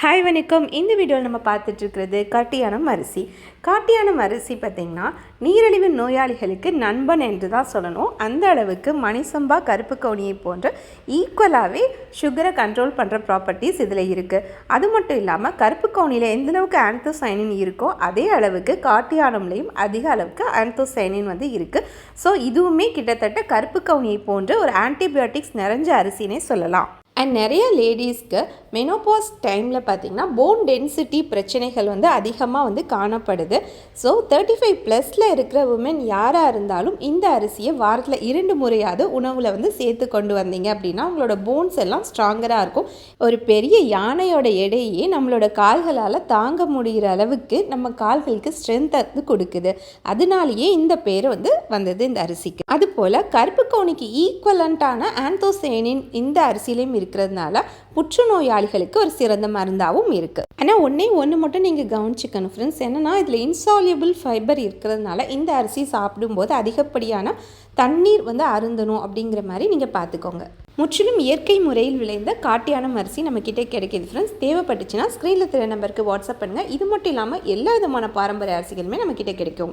Hi வணக்கம். இந்த வீடியோவில் நம்ம பார்த்துட்ருக்கிறது காட்டியானம் அரிசி. காட்டியானம் அரிசி பார்த்திங்கன்னா நீரிழிவு நோயாளிகளுக்கு நண்பன் என்று தான் சொல்லணும். அந்த அளவுக்கு மணிசம்பா கருப்பு கவுனியை போன்ற ஈக்குவலாகவே சுகரை கண்ட்ரோல் பண்ணுற ப்ராப்பர்ட்டிஸ் இதில் இருக்குது அது மட்டும் இல்லாமல் கருப்பு கவுனியில் எந்த அளவுக்கு இருக்கோ அதே அளவுக்கு காட்டியானம்லேயும் அதிக அளவுக்கு ஆன்தோசைனின் வந்து இருக்குது ஸோ இதுவுமே கிட்டத்தட்ட கருப்பு கவுனியை போன்ற ஒரு ஆன்டிபயோட்டிக்ஸ் நிறைஞ்ச அரிசினே சொல்லலாம். அண்ட் நிறைய லேடிஸ்க்கு மெனோபாஸ் டைமில் பார்த்திங்கன்னா போன் டென்சிட்டி பிரச்சனைகள் வந்து அதிகமாக வந்து காணப்படுது. ஸோ தேர்ட்டி ஃபைவ் ப்ளஸில் இருக்கிற உமன் யாராக இருந்தாலும் இந்த அரிசியை வாரத்தில் இரண்டு முறையாவது உணவில் வந்து சேர்த்து கொண்டு வந்தீங்க அப்படின்னா உங்களோட போன்ஸ் எல்லாம் ஸ்ட்ராங்கராக இருக்கும். ஒரு பெரிய யானையோட எடையே நம்மளோட கால்களால் தாங்க முடிகிற அளவுக்கு நம்ம கால்களுக்கு ஸ்ட்ரென்த் வந்து கொடுக்குது. அதனாலேயே இந்த பேர் வந்து வந்தது இந்த அரிசிக்கு. அதுபோல் கருப்பு கோணிக்கு ஈக்குவலண்ட்டான ஆந்தோசேனின் இந்த அரிசியிலையும் இருக்கிறதுனால புற்றுநோயாளிகளுக்கு ஒரு சிறந்த மருந்தாகவும் இருக்குது ஆனால் ஒன்றே ஒன்று மட்டும் நீங்கள் கவனிச்சுக்கணும் ஃப்ரெண்ட்ஸ் என்னென்னா இதில் இன்சால்யூபிள் ஃபைபர் இருக்கிறதுனால இந்த அரிசி சாப்பிடும்போது அதிகப்படியான தண்ணீர் வந்து அருந்தணும் அப்படிங்கிற மாதிரி நீங்கள் பார்த்துக்கோங்க முற்றிலும் இயற்கை முறையில் விளைந்த காட்டியான அரிசி நம்மக்கிட்ட கிடைக்கிது ஃப்ரெண்ட்ஸ் தேவைப்பட்டுச்சுன்னா ஸ்க்ரீனில் திரு நம்பருக்கு வாட்ஸ்அப் பண்ணுங்கள் இது மட்டும் இல்லாமல் எல்லா விதமான பாரம்பரிய அரிசிகளுமே நம்மக்கிட்ட கிடைக்கும்.